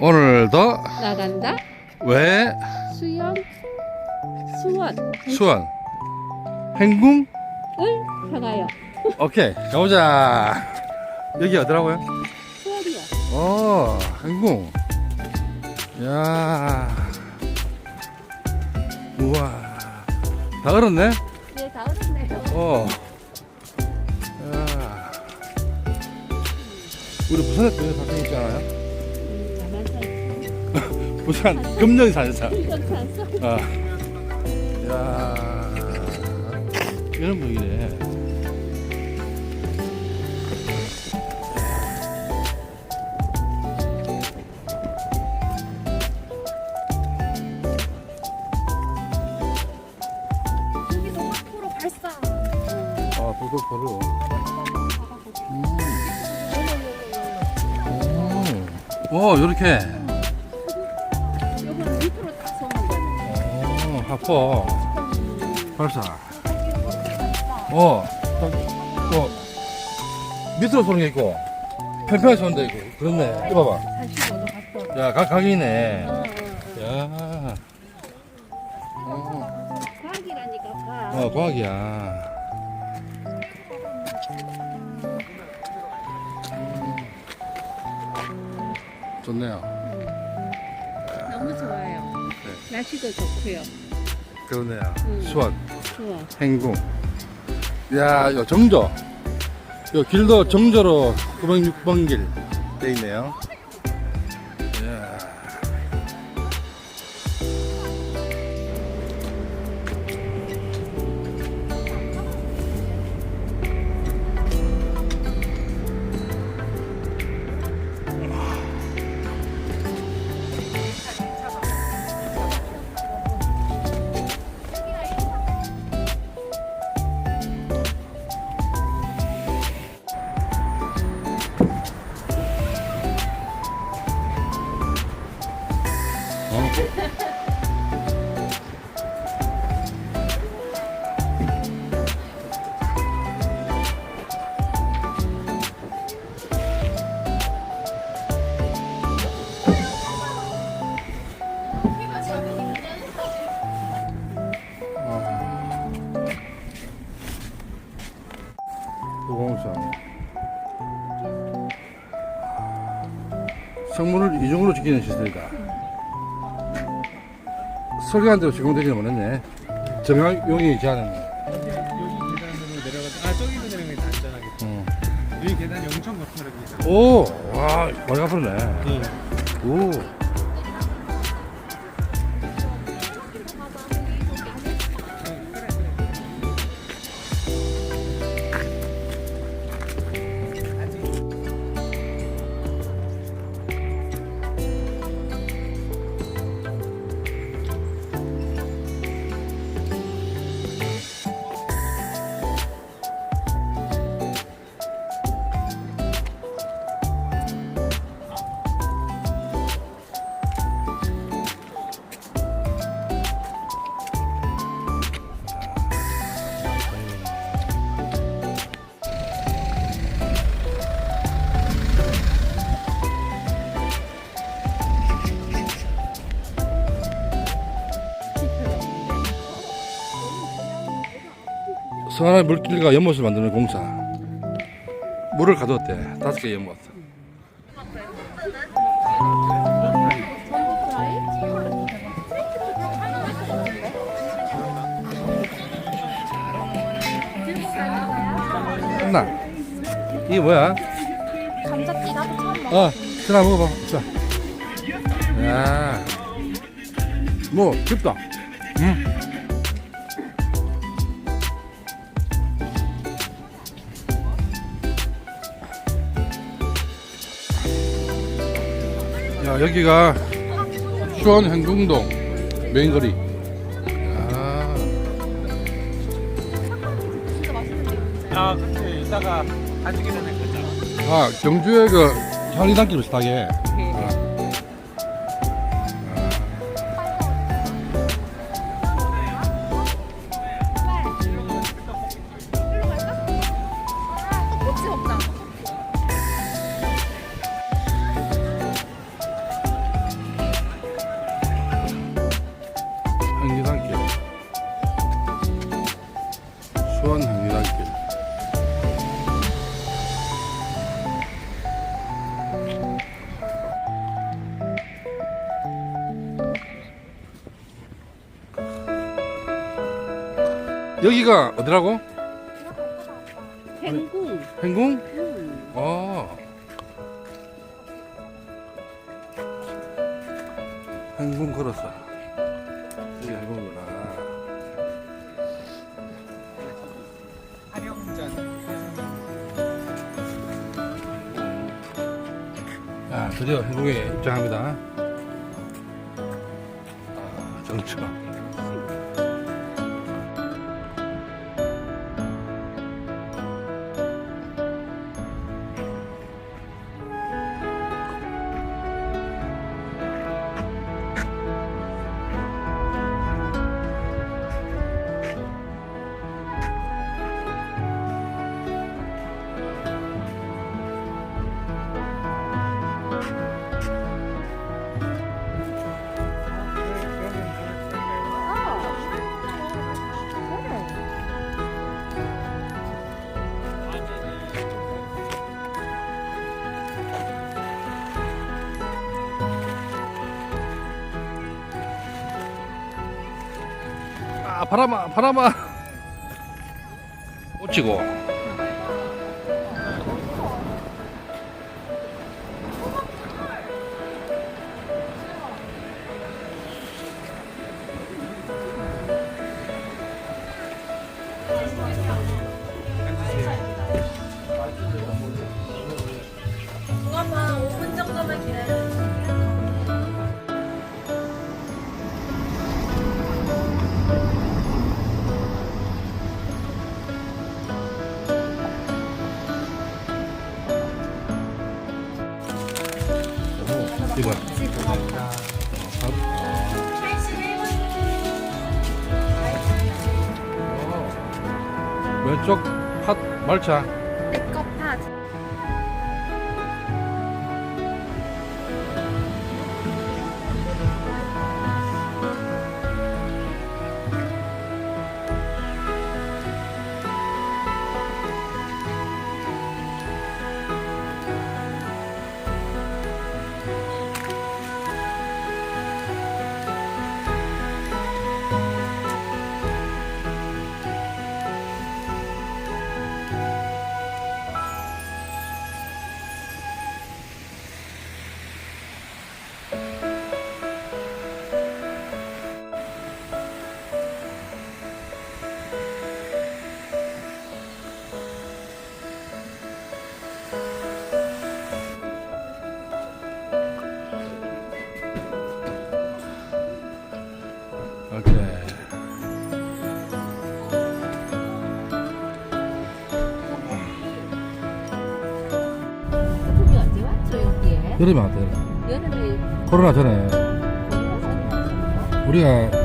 오늘도 나간다. 왜 수영. 수원. 수원 행궁 을 향하여. 오케이 가보자 여기 어디라고요? 수원이요. 어 행궁 야 우와 다 얼었네 예, 다 얼었네요. 어 야. 우리 부산에 또 사진 있지 않아요? 음. 부산 금정산사. 아. 야 이런 발사. 아 불꽃포로 음. 오 요렇게 하포 발사 어 또, 밑으로 쏘는 게 있고 편편하게 쏘는 데 있고 그렇네 이거 봐봐 45도 각도. 야 각, 각이네. 야 어, 과학이라니까 과학. 어 과학이야 좋네요 너무 좋아요. 네. 날씨도 좋고요. 그러네요 음. 수원 좋아. 행궁. 야, 이거 정저. 이 길도 정저로 906번 길 돼 있네요. 성 성문을 이중으로 지키는 시설이다. 설계한 대로 제공되지는 못했네. 정형용이 제한은. 여기 계단으로 내려가서 아 저기로 내려가면 더 안전하겠다. 음. 여기 계단이 엄청 가파릅니다. 오, 와, 머리 아프네. 네. 오. 서하나의 물길과 연못을 만드는 공사. 물을 가두었대. 다섯 개 연못. 끝나. 이게 뭐야? 감자튀 나도 처음 먹어. 어, 전화 먹어봐. 자. 야. 뭐, 깊다. 응. 여기가 수원 행궁동 메인거리. 아. 아 근데 이따가 가지기 전에 가자. 아 경주의 그 향리단길 비슷하게. 아, 수원 강유단길 여기가 어디라고? 행궁. 행궁? 응. 어. 행궁 걸었어. 여기 행궁 드디어 행궁에 입장합니다. 아, 정처. 바람아, 바람아. 꽂히고. 왼쪽 팥 말차. 여름에 왔다, 여름. 여름에 코로나 전에 우리가